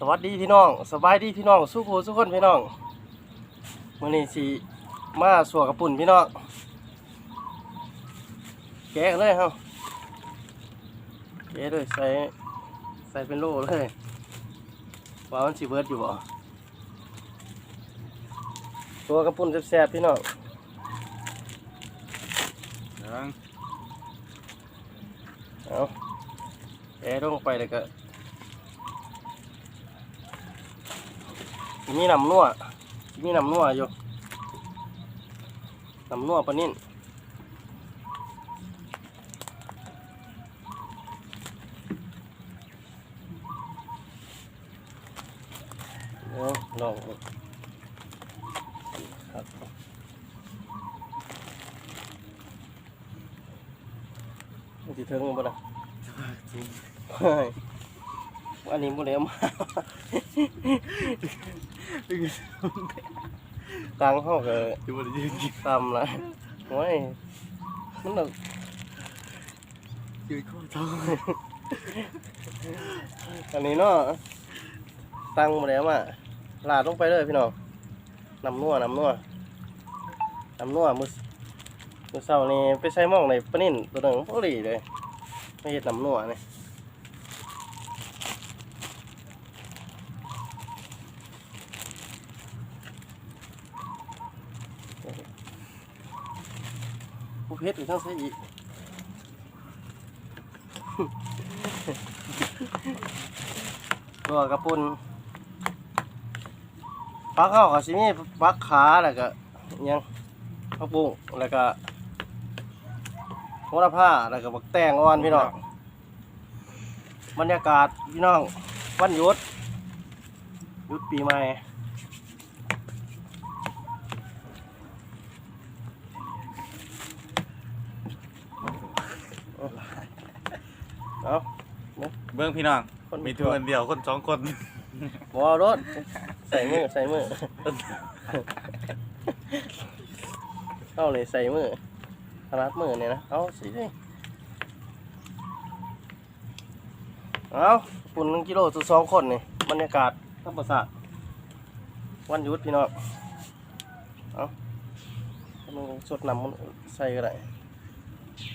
สวัสดีพี่น้องสบายดีพี่น้องสู้ครูสู้คนพี่น้องมื้อนี้สิมาสัวกระปุ่นพี่น้องแกะกันเลยเฮาแกะเลยใส่ใส่เป็นโลเลยว่ามันสิเบิดอยู่บ่ตัวกระปุ่นแซ่บๆพี่น้องยังเอาแกะลงไปเลยก็ มีน้ำนัวมีน้ำนัวอยู่น้ำนัวปะนิ่นเดี๋ยวลองดูครับมันสิถึงบ่ล่ะเฮ้ย อันนี้บ่ได้เอามาตังเฮาก็ที่บริยืนกินตำละโอ้ยมันน่ะยืนข้อท้องอันนี้เนาะตังบ่ได้เอามาลาดลงไปเลยพี่น้องน้ำนัวน้ำนัวน้ำนัวมื้อมื้อเช้านี่ไปใส่หม้องในปลานิ่นตัวหนึงพอดีเลยไม่เฮ็ดน้ำนัวนี่ผู้ เพชรอยู่ทั้งใส่อีกตัวกระปุนปลาเข้ากับสิมีปลาขาแล้วก็ยังปลาปุ้งแล้วก็โหระพาแล้วก็บักแตงอ่อนพี่น้องบรรยากาศพี่น้องวันหยุดหยุดปีใหม่ เอาเบื้องพี่น้องคนมีทุกคนเดียวคนสองคนบอรถใส่มือใส่มือเข้าเลยใส่มือขนาดมือเนี่ยนะเอาสิดิเอาปุ่นหนึ่งกิโลตัวสองคนนี่บรรยากาศธรรมศาสตร์วันหยุดพี่น้องเอามึงสดน้ำมันใส่ก็ได้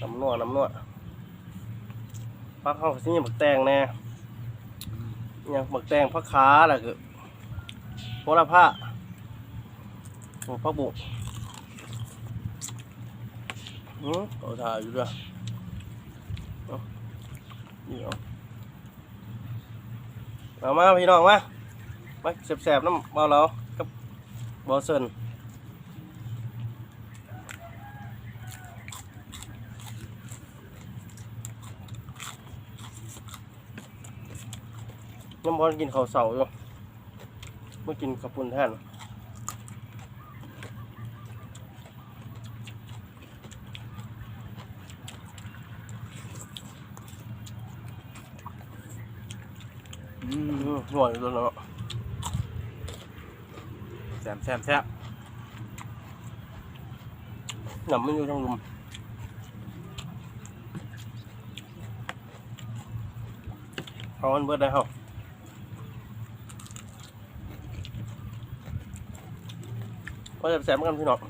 น้ำนัวน้ำนัว ปักเข้าสิมีบักแตงแน่อย่างหมึกแดงพักขาอะไรคือโหระพาโอ้พักบุกอืมเอาถ่ายอยู่ด้วยเอานี่อาเอามาพี่น้องมามาแสบๆน้ำเบาเรากับบอสเซน น้ำบอลกินข้าวเสาอยู่เมื่อกินกระปุนแทนอือืมมหน่วยตัวเนาะแซมแซมแซ่บหนำมันอยู่ทางลุมเอามันเบิดได้เหรอ ว่าะแสบๆเหมือนกันพี่น้อง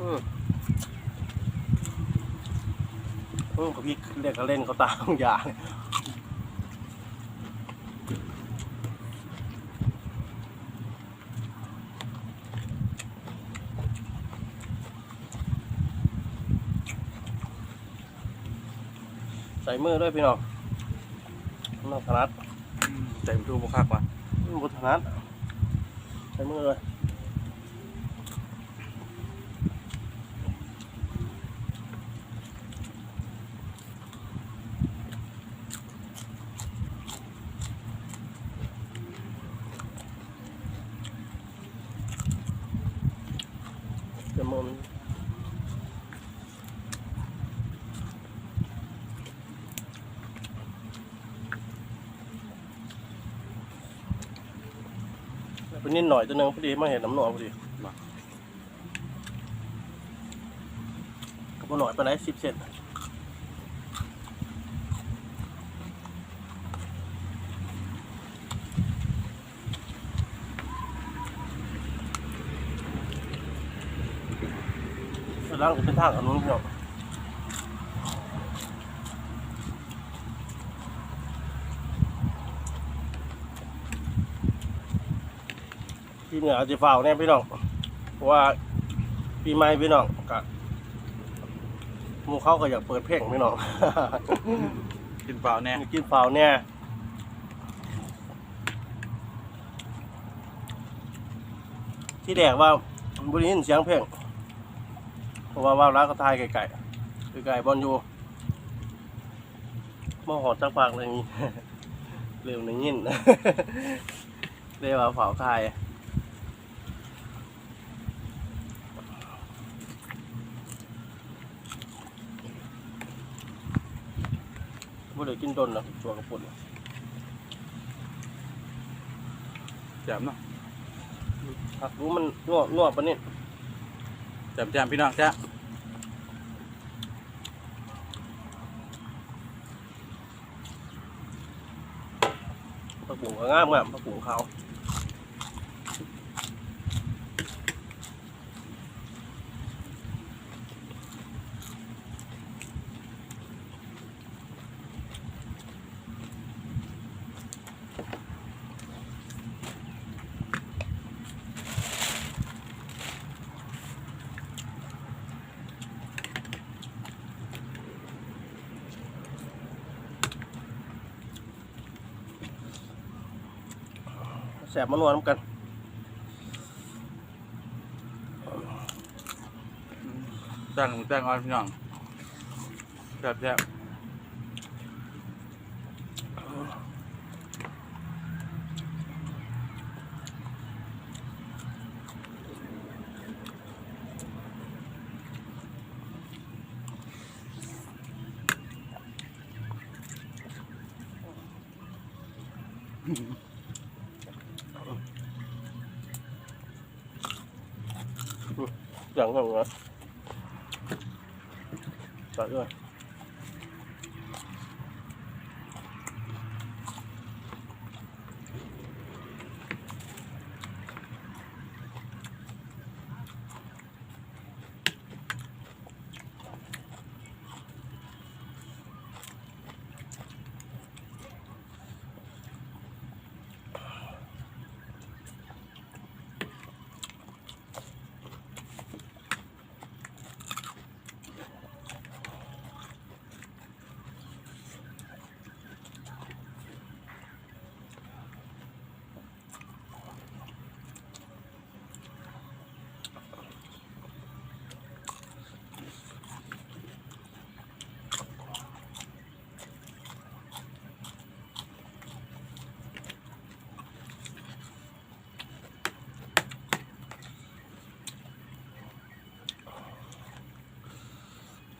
อืม อืมเขาพี่เรียกเขาเล่นเขาตามอย่างใส่มือด้วยพี่น้องน้องถนัดใจมันดูบุคักว่ะบุถนัดใส่มือเลย มุม เป็นนิดหน่อยตัวหนึงพอดีมาเห็นน้ำหนองพอดีก็บ่หน่อยไปไหนสิบเซนล่างก็เป็นทางอันนู้นพี่น้อง ทีเหนืออาจจะฝ่าวเนี่ยพี่น้องเพราะว่าปีใหม่พี่น้องกะหมูเขาก็อยากเปิดเพลงพี่น้อง กินเปล่าแน่กินฝ่าวเนี่ยที่แรกว่าบริยินเสียงเพลงเพราะว่าว่าวร้านก็ทายไก่ๆไก่ๆบอลอยู่มาหอดจักปากเลยนี่เร็วในยินเรียกว่าฝ่าวทายบ่ ได้กินดนนะชัวกระปุ่นแจ่มเนาะหักรู้มันนวดนวดปะนี่แจ่มแจ่มพี่น้องจ้ะผักบุ้งก็งามงามผักบุ้งขา บมันวน้ำกันแจ้งแจ้งออนพี่น้องแจ่มแจ่ม อย่างนั้นเหรอตัดด้วย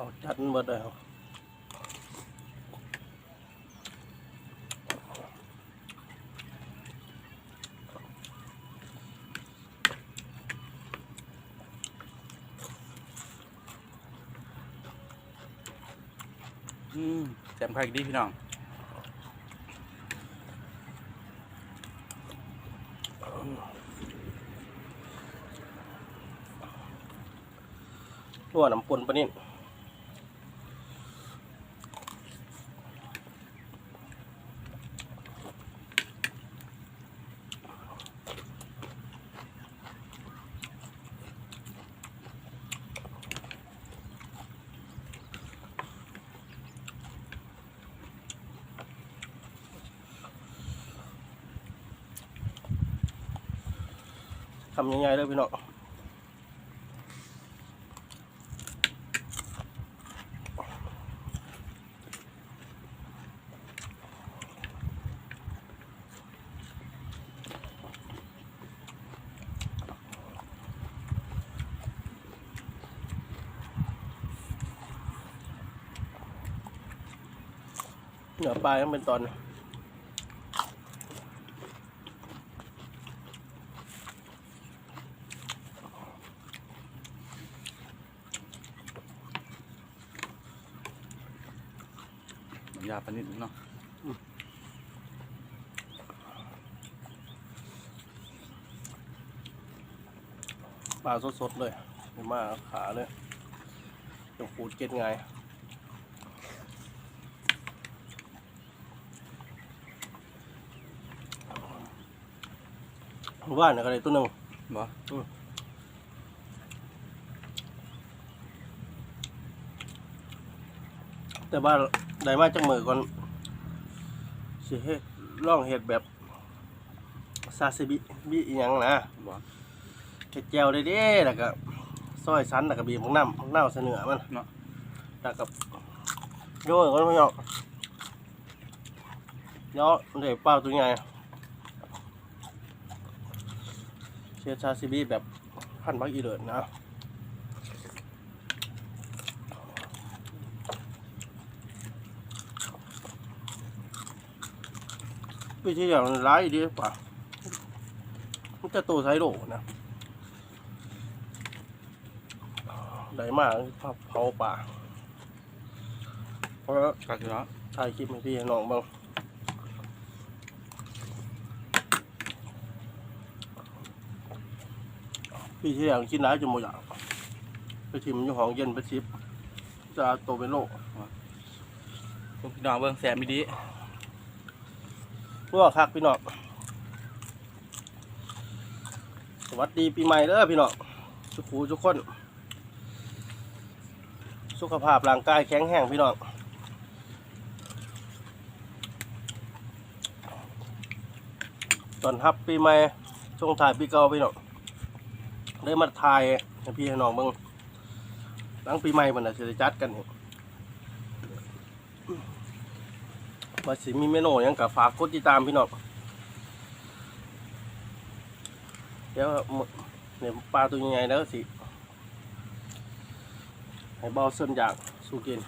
เอาจัดมันหมดเลยครับอืมแจ่มใครดีพี่น้องนวดน้ำปนปะนี่ำใหญ่ๆเลยพี่น้องเหนือปลายต้องเป็นตอน ปลานิดนึงเนาะปลาสดๆเลยไม่มาขาเลยจะขูดเก็ดไงว่านเนี่ยก็เลยตัวหนึ่งบ่ แต่ว่าได้มาจากมือก่อนสิเฮ็ดล่องเฮ็ดแบบซาซิบิบิอหยังนะบ่เฮ็ดแจ่วได้เด้แล้วก็ซอยสันแล้วก็บีบของน้ำของน้ำเสเนือมันเนาะแล้วก็โยนก่อนพี่น้องย่อเดี๋ยวเปล่าตัวใหญ่เชียซาซิบิแบบพันพักอีเลิศนะ วิธีอย่างร้ายดีป่ะมันจะโตไซโดนะได้มากเผาป่าเพราะก็คือเนาะถ่ายคลิปให้พี่น้องบ้างพี่ที่อย่างกินร้ายจนหมดอย่างไปชิมอยู่ห้องเย็นไปชิปจะโตเป็นโลกพี่น้องเบิ่งแสบมีดี พวกคักพี่น้องสวัสดีปีใหม่เด้อพี่น้องสุขูทุกคน สุขภาพร่างกายแข็งแรงพี่น้องตอนรับปีใหม่ช่วงถ่ายปีเก่าพี่น้องได้มาถ่ายให้พี่ให้น้องเบิ่งหลังปีใหม่มันน่ะสิได้จัดกันนี่ ว่าสิมีเมนูยังกับฝากกดติดตามพี่น้องเดี๋ยวเนี่ยปลาตัวยังไงแล้วสิ ให้เบาเส้นอยากสู้กิน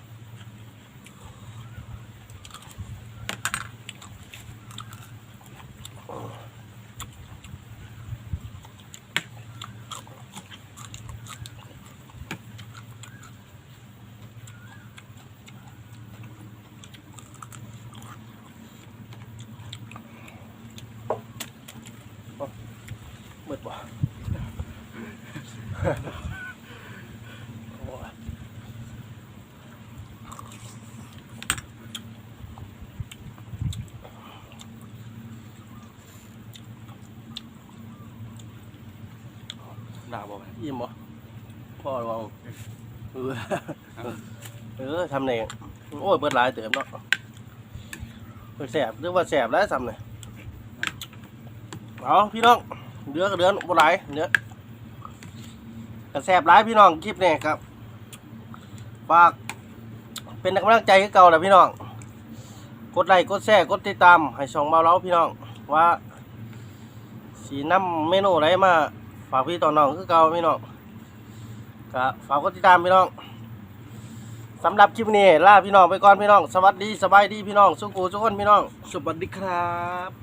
ด่าบ่ไปอิ่มบ่พ่อระวังเออเออทำเนี่ยโอ้ยเบิดหลายเติมเนาะเปิดแสบเรียกว่าแสบแล้วทำเนี่ยเอาพี่น้องเดือกับเดือนบ่หลายเนื้อกระแสบหลายพี่น้องคลิปเนี่ยครับฝากเป็นกำลังใจให้เก่าแหละพี่น้อง กดไลค์กดแชร์กดติดตามให้ช่องเบาเล้าพี่น้องว่าสีน้ำเมนูอะไรมา ฝากพี่ต่อน้องคือเก่าพี่น้องก็ฝากกดติดตามพี่น้องสำหรับคลิปนี้ลาพี่น้องไปก่อนพี่น้อง สวัสดีสบายดีพี่น้อง สุกูทุกคนพี่น้อง สวัสดีครับ